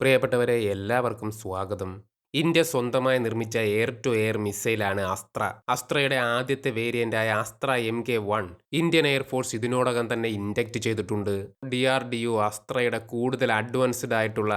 പ്രിയപ്പെട്ടവരെ എല്ലാവർക്കും സ്വാഗതം. ഇന്ത്യ സ്വന്തമായി നിർമ്മിച്ച എയർ ടു എയർ മിസൈലാണ് അസ്ത്ര അസ്ത്രയുടെ ആദ്യത്തെ വേരിയന്റായ Astra M K one Indian air force ഇതിനോടകം തന്നെ ഇൻഡക്റ്റ് ചെയ്തിട്ടുണ്ട്. ഡി ആർ ഡി യു അസ്ത്രയുടെ കൂടുതൽ അഡ്വാൻസ്ഡ് ആയിട്ടുള്ള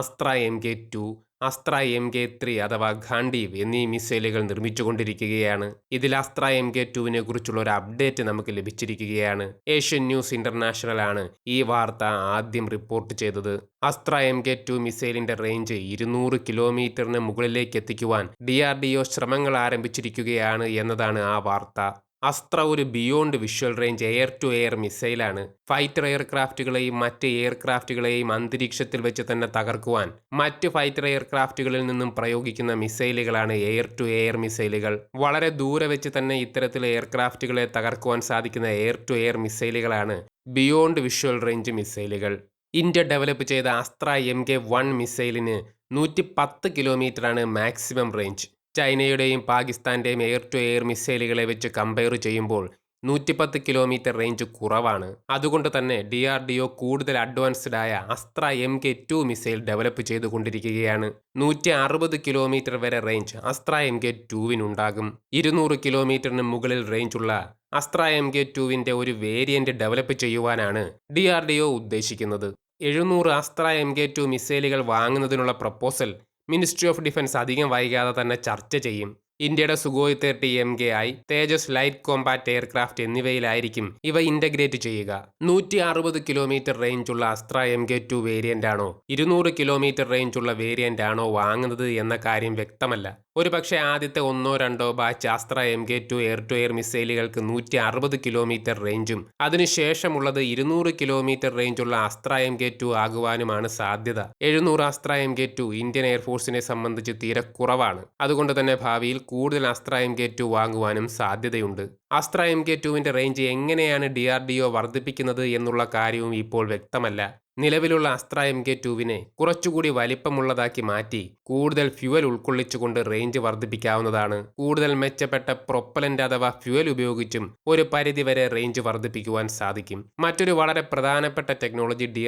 Astra M K two Astra M K three അഥവാ ഖാണ്ടീവ് എന്നീ മിസൈലുകൾ നിർമ്മിച്ചുകൊണ്ടിരിക്കുകയാണ്. ഇതിൽ അസ്ത്ര എം കെ ടുവിനെ കുറിച്ചുള്ള ഒരു അപ്ഡേറ്റ് നമുക്ക് ലഭിച്ചിരിക്കുകയാണ്. ഏഷ്യൻ ന്യൂസ് ഇന്റർനാഷണൽ ആണ് ഈ വാർത്ത ആദ്യം റിപ്പോർട്ട് ചെയ്തത്. അസ്ത്ര എം കെ ടു മിസൈലിന്റെ റേഞ്ച് ഇരുന്നൂറ് കിലോമീറ്ററിന് മുകളിലേക്ക് എത്തിക്കുവാൻ ഡി ആർ ഡി ഒ ശ്രമങ്ങൾ ആരംഭിച്ചിരിക്കുകയാണ് എന്നതാണ് ആ വാർത്ത. അസ്ത്ര ഒരു beyond visual range air to air മിസൈലാണ്. Fighter എയർക്രാഫ്റ്റുകളെയും മറ്റ് എയർക്രാഫ്റ്റുകളെയും അന്തരീക്ഷത്തിൽ വെച്ച് തന്നെ തകർക്കുവാൻ മറ്റ് ഫൈറ്റർ എയർക്രാഫ്റ്റുകളിൽ നിന്നും പ്രയോഗിക്കുന്ന മിസൈലുകളാണ് എയർ ടു എയർ മിസൈലുകൾ. വളരെ ദൂരെ വെച്ച് തന്നെ ഇത്തരത്തിലെ എയർക്രാഫ്റ്റുകളെ തകർക്കുവാൻ സാധിക്കുന്ന എയർ ടു എയർ മിസൈലുകളാണ് ബിയോണ്ട് വിഷ്വൽ റേഞ്ച് മിസൈലുകൾ. ഇന്ത്യ ഡെവലപ്പ് ചെയ്ത അസ്ത്ര എം കെ വൺ മിസൈലിന് നൂറ്റി പത്ത് കിലോമീറ്ററാണ് മാക്സിമം റേഞ്ച്. ചൈനയുടെയും പാകിസ്ഥാന്റെയും എയർ ടു എയർ മിസൈലുകളെ വെച്ച് കമ്പയർ ചെയ്യുമ്പോൾ നൂറ്റിപ്പത്ത് കിലോമീറ്റർ റേഞ്ച് കുറവാണ്. അതുകൊണ്ട് തന്നെ ഡി ആർ ഡി ഒ കൂടുതൽ അഡ്വാൻസ്ഡ് ആയ Astra M K two missile develop ചെയ്തുകൊണ്ടിരിക്കുകയാണ്. നൂറ്റി അറുപത് കിലോമീറ്റർ വരെ റേഞ്ച് അസ്ത്ര എം കെ ടുവിനുണ്ടാകും ഇരുന്നൂറ് കിലോമീറ്ററിന് മുകളിൽ റേഞ്ചുള്ള അസ്ത്ര എം കെ ടുവിന്റെ ഒരു വേരിയന്റ് ഡെവലപ്പ് ചെയ്യുവാനാണ് ഡി ആർ ഡി ഒ ഉദ്ദേശിക്കുന്നത്. എഴുന്നൂറ് അസ്ത്ര എം കെ ടു മിസൈലുകൾ വാങ്ങുന്നതിനുള്ള പ്രപ്പോസൽ മിനിസ്ട്രി ഓഫ് ഡിഫൻസ് അധികം വൈകാതെ തന്നെ ചർച്ച ചെയ്യും. ഇന്ത്യയുടെ സുഗോയ് തേർട്ടി എം കെ ആയി തേജസ് ലൈറ്റ് കോമ്പാറ്റ് എയർക്രാഫ്റ്റ് എന്നിവയിലായിരിക്കും ഇവ ഇന്റഗ്രേറ്റ് ചെയ്യുക. നൂറ്റി അറുപത് kilometre റേഞ്ചുള്ള Astra M K two variant ആണോ? ഇരുന്നൂറ് കിലോമീറ്റർ റേഞ്ചുള്ള വേരിയന്റ് ആണോ വാങ്ങുന്നത് എന്ന കാര്യം വ്യക്തമല്ല. ഒരുപക്ഷെ ആദ്യത്തെ ഒന്നോ രണ്ടോ batch Astra M K two air to air മിസൈലുകൾക്ക് നൂറ്റി അറുപത് കിലോമീറ്റർ റേഞ്ചും അതിനുശേഷമുള്ളത് ഇരുന്നൂറ് കിലോമീറ്റർ റേഞ്ചുള്ള അസ്ത്ര എം കെ ടു ആകുവാനുമാണ് സാധ്യത. എഴുന്നൂറ് Astra M K two Indian എയർഫോഴ്സിനെ സംബന്ധിച്ച് തീരെ കുറവാണ്. അതുകൊണ്ട് തന്നെ ഭാവിയിൽ കൂടുതൽ അസ്ത്ര എം കെ ടു വാങ്ങുവാനും സാധ്യതയുണ്ട്. അസ്ത്ര എം കെ ടുവിന്റെ റേഞ്ച് എങ്ങനെയാണ് ഡി ആർ ഡി ഒ വർദ്ധിപ്പിക്കുന്നത് എന്നുള്ള കാര്യവും ഇപ്പോൾ വ്യക്തമല്ല. നിലവിലുള്ള അസ്ത്ര എം കെ ടുവിനെ കുറച്ചുകൂടി വലിപ്പമുള്ളതാക്കി മാറ്റി കൂടുതൽ ഫ്യുവൽ ഉൾക്കൊള്ളിച്ചുകൊണ്ട് റേഞ്ച് വർദ്ധിപ്പിക്കാവുന്നതാണ്. കൂടുതൽ മെച്ചപ്പെട്ട പ്രൊപ്പലന്റ് അഥവാ ഫ്യുവൽ ഉപയോഗിച്ചും ഒരു പരിധിവരെ റേഞ്ച് വർദ്ധിപ്പിക്കുവാൻ സാധിക്കും. മറ്റൊരു വളരെ പ്രധാനപ്പെട്ട ടെക്നോളജി ഡി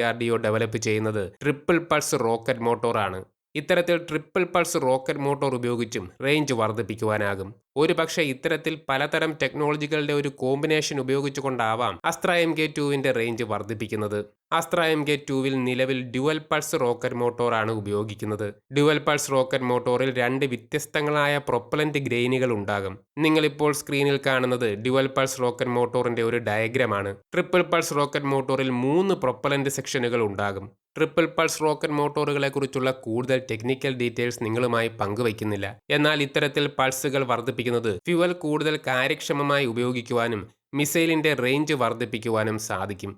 ഡെവലപ്പ് ചെയ്യുന്നത് ട്രിപ്പിൾ പൾസ് റോക്കറ്റ് മോട്ടോറാണ് ഇത്തരത്തിൽ ട്രിപ്പിൾ പൾസ് റോക്കറ്റ് മോട്ടോർ ഉപയോഗിച്ചും റേഞ്ച് വർദ്ധിപ്പിക്കുവാനാകും. ഒരുപക്ഷെ ഇത്തരത്തിൽ പലതരം ടെക്നോളജികളുടെ ഒരു കോമ്പിനേഷൻ ഉപയോഗിച്ചുകൊണ്ടാവാം അസ്ത്ര എം കെ ടുവിന്റെ റേഞ്ച് വർദ്ധിപ്പിക്കുന്നത്. അസ്ത്ര എം കെ ടുവിൽ നിലവിൽ ഡ്യുവൽ പൾസ് റോക്കറ്റ് മോട്ടോറാണ് ഉപയോഗിക്കുന്നത്. ഡ്യുവൽ പൾസ് റോക്കറ്റ് മോട്ടോറിൽ രണ്ട് വ്യത്യസ്തങ്ങളായ പ്രൊപ്പലന്റ് ഗ്രെയിനുകൾ ഉണ്ടാകും. നിങ്ങളിപ്പോൾ സ്ക്രീനിൽ കാണുന്നത് ഡ്യുവൽ പൾസ് റോക്കറ്റ് മോട്ടോറിന്റെ ഒരു ഡയഗ്രമാണ്. ട്രിപ്പിൾ പൾസ് റോക്കറ്റ് മോട്ടോറിൽ മൂന്ന് പ്രൊപ്പലന്റ് സെക്ഷനുകൾ ഉണ്ടാകും. ട്രിപ്പിൾ പൾസ് റോക്കറ്റ് മോട്ടോറുകളെക്കുറിച്ചുള്ള കൂടുതൽ ടെക്നിക്കൽ ഡീറ്റെയിൽസ് നിങ്ങളുമായി പങ്കുവയ്ക്കുന്നില്ല. എന്നാൽ ഇത്തരത്തിൽ പൾസുകൾ വർദ്ധിപ്പിക്കുന്നത് ഫ്യുവൽ കൂടുതൽ കാര്യക്ഷമമായി ഉപയോഗിക്കുവാനും മിസൈലിന്റെ റേഞ്ച് വർദ്ധിപ്പിക്കുവാനും സാധിക്കും.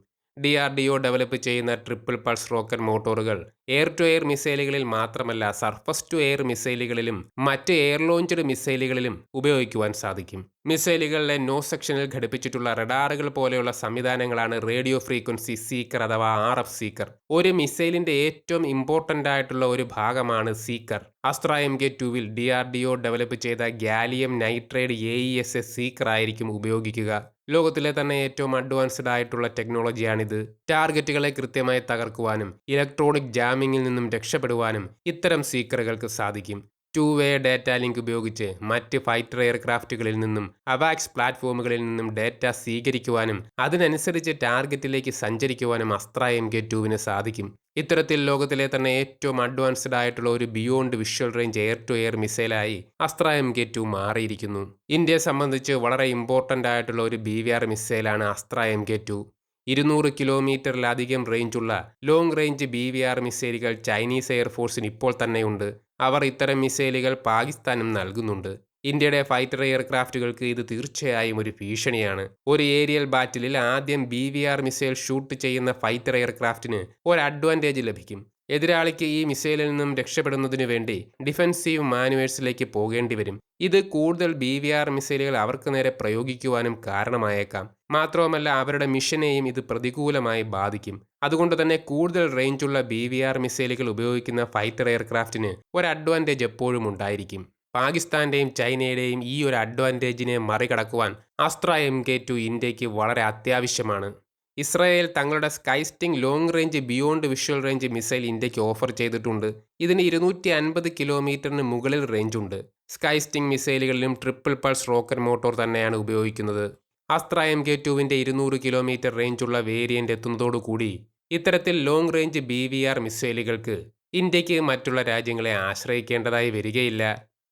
D R D O develop ചെയ്യുന്ന ട്രിപ്പിൾ പൾസ് റോക്കറ്റ് മോട്ടോറുകൾ എയർ ടു എയർ മിസൈലുകളിൽ മാത്രമല്ല സർഫസ് ടു എയർ മിസൈലുകളിലും മറ്റ് എയർ ലോഞ്ച്ഡ് മിസൈലുകളിലും ഉപയോഗിക്കുവാൻ സാധിക്കും. മിസൈലുകളിലെ നോ സെക്ഷനിൽ ഘടിപ്പിച്ചിട്ടുള്ള റഡാറുകൾ പോലെയുള്ള സംവിധാനങ്ങളാണ് റേഡിയോ ഫ്രീക്വൻസി സീക്കർ അഥവാ ആർ എഫ് സീക്കർ. ഒരു മിസൈലിന്റെ ഏറ്റവും ഇമ്പോർട്ടന്റ് ആയിട്ടുള്ള ഒരു ഭാഗമാണ് സീക്കർ. അസ്ത്ര എം കെ ടുവിൽ D R D O develop ചെയ്ത gallium nitride A E S S seeker ആയിരിക്കും ഉപയോഗിക്കുക. ലോകത്തിലെ തന്നെ ഏറ്റവും അഡ്വാൻസ്ഡ് ആയിട്ടുള്ള ടെക്നോളജിയാണിത് ടാർഗറ്റുകളെ കൃത്യമായി തകർക്കുവാനും ഇലക്ട്രോണിക് ജാമിങ്ങിൽ നിന്നും രക്ഷപ്പെടുവാനും ഇത്തരം സീക്കറുകൾക്ക് സാധിക്കും. ടു വേ ഡാറ്റ ലിങ്ക് ഉപയോഗിച്ച് മറ്റ് ഫൈറ്റർ എയർക്രാഫ്റ്റുകളിൽ നിന്നും അവാക്സ് പ്ലാറ്റ്ഫോമുകളിൽ നിന്നും ഡാറ്റ സ്വീകരിക്കുവാനും അതിനനുസരിച്ച് ടാർഗറ്റിലേക്ക് സഞ്ചരിക്കുവാനും അസ്ത്ര എം കെ ടുവിന് സാധിക്കും. ഇത്തരത്തിൽ ലോകത്തിലെ തന്നെ ഏറ്റവും അഡ്വാൻസ്ഡ് ആയിട്ടുള്ള ഒരു beyond visual range air to air മിസൈലായി Astra M K two മാറിയിരിക്കുന്നു. ഇന്ത്യയെ സംബന്ധിച്ച് വളരെ ഇമ്പോർട്ടന്റ് ആയിട്ടുള്ള ഒരു ബി വി ആർ മിസൈലാണ് അസ്ത്ര എം കെ ടു ഇരുന്നൂറ് കിലോമീറ്ററിലധികം റേഞ്ചുള്ള long range B V R മിസൈലുകൾ ചൈനീസ് എയർഫോഴ്സിന് ഇപ്പോൾ തന്നെയുണ്ട്. അവർ ഇത്തരം മിസൈലുകൾ പാകിസ്ഥാനും നൽകുന്നുണ്ട്. ഇന്ത്യയുടെ ഫൈറ്റർ എയർക്രാഫ്റ്റുകൾക്ക് ഇത് തീർച്ചയായും ഒരു ഭീഷണിയാണ്. ഒരു ഏരിയൽ ബാറ്റിലിൽ ആദ്യം B V R missile shoot ചെയ്യുന്ന ഫൈറ്റർ എയർക്രാഫ്റ്റിന് ഒരു അഡ്വാന്റേജ് ലഭിക്കും. എതിരാളിക്ക് ഈ മിസൈലിൽ നിന്നും രക്ഷപ്പെടുന്നതിനു വേണ്ടി ഡിഫൻസീവ് മാനുവേഴ്സിലേക്ക് പോകേണ്ടി വരും. ഇത് കൂടുതൽ ബി വി ആർ മിസൈലുകൾ അവർക്ക് നേരെ പ്രയോഗിക്കുവാനും കാരണമായേക്കാം. മാത്രവുമല്ല അവരുടെ മിഷനെയും ഇത് പ്രതികൂലമായി ബാധിക്കും. അതുകൊണ്ട് തന്നെ കൂടുതൽ റേഞ്ചുള്ള ബി വി ആർ മിസൈലുകൾ ഉപയോഗിക്കുന്ന ഫൈറ്റർ എയർക്രാഫ്റ്റിന് ഒരു അഡ്വാന്റേജ് എപ്പോഴും ഉണ്ടായിരിക്കും. പാകിസ്ഥാന്റെയും ചൈനയുടെയും ഈ ഒരു അഡ്വാന്റേജിനെ മറികടക്കുവാൻ അസ്ത്ര എം കെ ടു ഇന്ത്യയ്ക്ക് വളരെ അത്യാവശ്യമാണ്. ഇസ്രായേൽ തങ്ങളുടെ Sky Sting long range beyond visual range missile ഇന്ത്യയ്ക്ക് ഓഫർ ചെയ്തിട്ടുണ്ട്. ഇതിന് ഇരുന്നൂറ്റി അൻപത് കിലോമീറ്ററിന് മുകളിൽ റേഞ്ചുണ്ട് സ്കൈസ്റ്റിംഗ് മിസൈലുകളിലും ട്രിപ്പിൾ പൾസ് റോക്കറ്റ് മോട്ടോർ തന്നെയാണ് ഉപയോഗിക്കുന്നത്. അസ്ത്ര എം കെ ടുവിന്റെ ഇരുന്നൂറ് കിലോമീറ്റർ റേഞ്ചുള്ള വേരിയന്റ് എത്തുന്നതോടുകൂടി ഇത്തരത്തിൽ long range B V R മിസൈലുകൾക്ക് ഇന്ത്യയ്ക്ക് മറ്റുള്ള രാജ്യങ്ങളെ ആശ്രയിക്കേണ്ടതായി വരികയില്ല.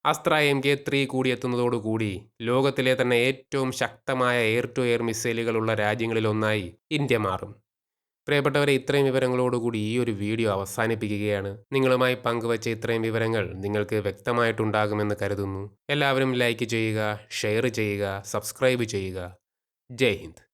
അസ്ത്ര എം കെ ത്രീ കൂടി എത്തുന്നതോടുകൂടി ലോകത്തിലെ തന്നെ ഏറ്റവും ശക്തമായ എയർ ടു എയർ മിസൈലുകളുള്ള രാജ്യങ്ങളിലൊന്നായി ഇന്ത്യ മാറും. പ്രിയപ്പെട്ടവരെ ഇത്രയും വിവരങ്ങളോടുകൂടി ഈ ഒരു വീഡിയോ അവസാനിപ്പിക്കുകയാണ്. നിങ്ങളുമായി പങ്കുവച്ച ഇത്രയും വിവരങ്ങൾ നിങ്ങൾക്ക് വ്യക്തമായിട്ടുണ്ടാകുമെന്ന് കരുതുന്നു. എല്ലാവരും ലൈക്ക് ചെയ്യുക ഷെയർ ചെയ്യുക സബ്സ്ക്രൈബ് ചെയ്യുക. ജയ് ഹിന്ദ്.